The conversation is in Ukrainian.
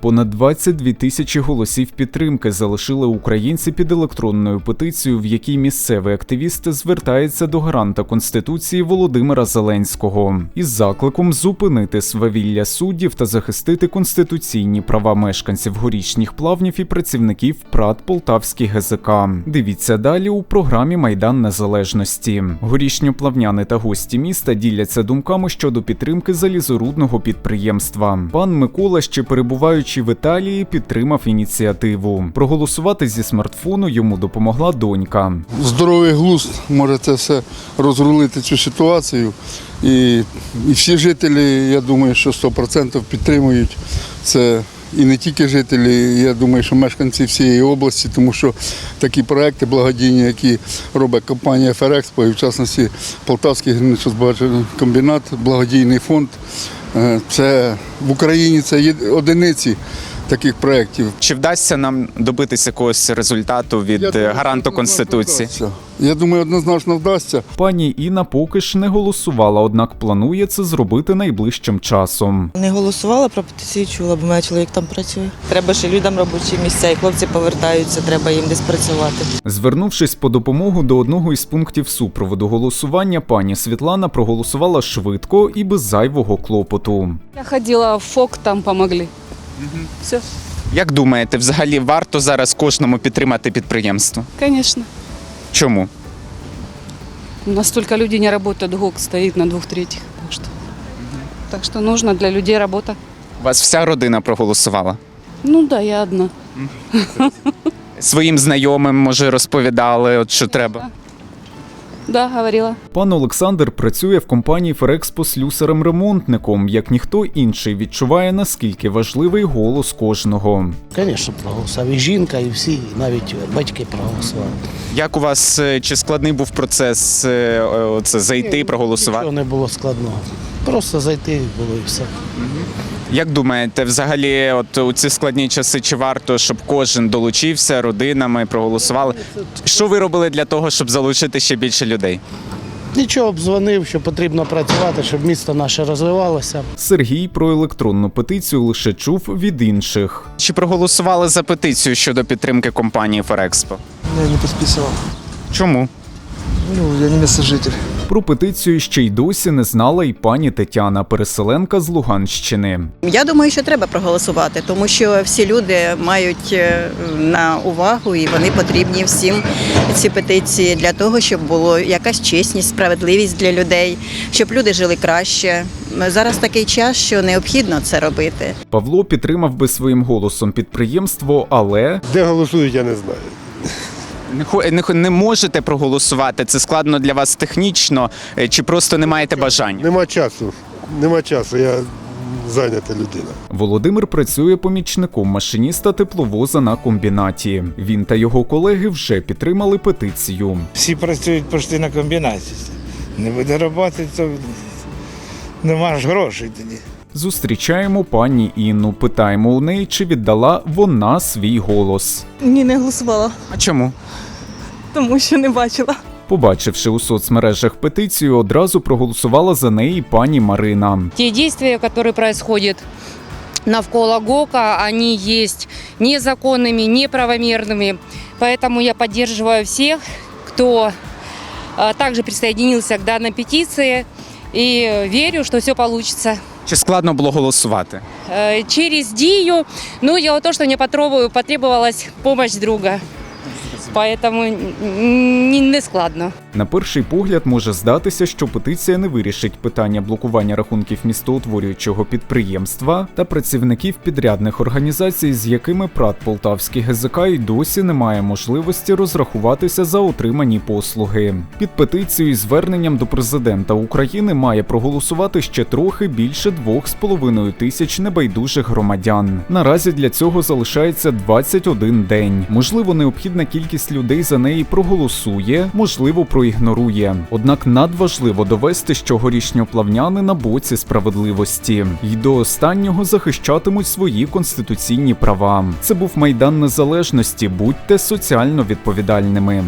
Понад 22 тисячі голосів підтримки залишили українці під електронною петицією, в якій місцевий активіст звертається до гаранта конституції Володимира Зеленського із закликом зупинити свавілля суддів та захистити конституційні права мешканців горішніх плавнів і працівників ПРАТ Полтавський ГЗК. Дивіться далі у програмі Майдан Незалежності. Горішньоплавняни та гості міста діляться думками щодо підтримки залізорудного підприємства. Пан Микола, ще перебуваючи в Італії, підтримав ініціативу. Проголосувати зі смартфону йому допомогла донька. здоровий глузд може це все розрулити цю ситуацію. І, і всі жителі, я думаю, що 100% підтримують це. І не тільки жителі, я думаю, що мешканці всієї області, тому що такі проекти благодійні, які робить компанія Ферекспо, і в частності Полтавський гірничо-збагачувальний комбінат, благодійний фонд. Е, Це в Україні це одиниці таких проєктів. Чи вдасться нам добитися якогось результату від Я е, думаю, гаранту конституції? вдасться. Я думаю, однозначно вдасться. Пані Інна поки ж не голосувала, однак планує це зробити найближчим часом. Не голосувала про петицію, чула, бо моя чоловік там працює. Треба ще людям робочі місця, і хлопці повертаються, треба їм десь працювати. Звернувшись по допомогу до одного із пунктів супроводу голосування, пані Світлана проголосувала швидко і без зайвого клопоту. Я ходила в ФОК, там помогли. Все, Як думаєте, взагалі варто зараз кожному підтримати підприємство? конечно. Чому? Настолько люди не работают, ГОК стоит на двух третьих. Так что, так что нужно для людей работа. У вас вся родина проголосувала? Ну да, я одна. Своїм знайомим, може, розповідали, от що треба. Да, говорила. Пан Олександр працює в компанії Ферекспо слюсарем-ремонтником. Як ніхто інший відчуває, наскільки важливий голос кожного. Звісно, проголосував. І жінка, і всі, і навіть батьки проголосували. Як у вас е, чи складний був процес е, оце, зайти, проголосувати? Нічого не було складного. Просто зайти було і все. Як думаєте, взагалі, от у ці складні часи, чи варто, щоб кожен долучився родинами, проголосували? Що ви робили для того, щоб залучити ще більше людей? Нічого обзвонив, що потрібно працювати, щоб місто наше розвивалося. Сергій про електронну петицію лише чув від інших. Чи проголосували за петицію щодо підтримки компанії Ферекспо? Я не підписував. Чому? Ну, я не місцежитель. житель. Про петицію ще й досі не знала і пані Тетяна, переселенка з Луганщини. Я думаю, що треба проголосувати, тому що всі люди мають е, на увагу і вони потрібні всім ці петиції для того, щоб було якась чесність, справедливість для людей, щоб люди жили краще. Зараз такий час, що необхідно це робити. Павло підтримав би своїм голосом підприємство, але Де голосують, я не знаю. Не, хо- не, можете проголосувати? Це складно для вас технічно, е, чи просто не маєте бажання? Нема часу. Нема часу, я зайнята людина. Володимир працює помічником машиніста тепловоза на комбінаті. Він та його колеги вже підтримали петицію. Всі працюють почти на комбінаті. Не буде роботи, то нема ж грошей тоді. Зустрічаємо пані Інну. Питаємо у неї, чи віддала вона свій голос. Ні, не голосувала, А чому? тому що не бачила. Побачивши у соцмережах петицію, одразу проголосувала за неї пані Марина. Те действия, которые происходят навколо ГОКа, они есть незаконными, неправомерными. Поэтому я поддерживаю всех, кто а, также присоединился к данной петиции. И верю, что все получится. Чи складно було голосувати? Э, Через дію. ну, дело в том, что мне потребовалась помощь друга. Поэтому не складно. На перший погляд може здатися, що петиція не вирішить питання блокування рахунків містоутворюючого підприємства та працівників підрядних організацій, з якими ПРАТ Полтавський ГЗК й досі не має можливості розрахуватися за отримані послуги. Під петицією і зверненням до президента України має проголосувати ще трохи більше 2,5 тисяч небайдужих громадян. Наразі для цього залишається 21 день. Можливо, необхідна кількість людей за неї проголосує, можливо, проявить ігнорує. Однак надважливо довести, що горішньоплавняни на боці справедливості і до останнього захищатимуть свої конституційні права. Це був майдан незалежності. Будьте соціально відповідальними.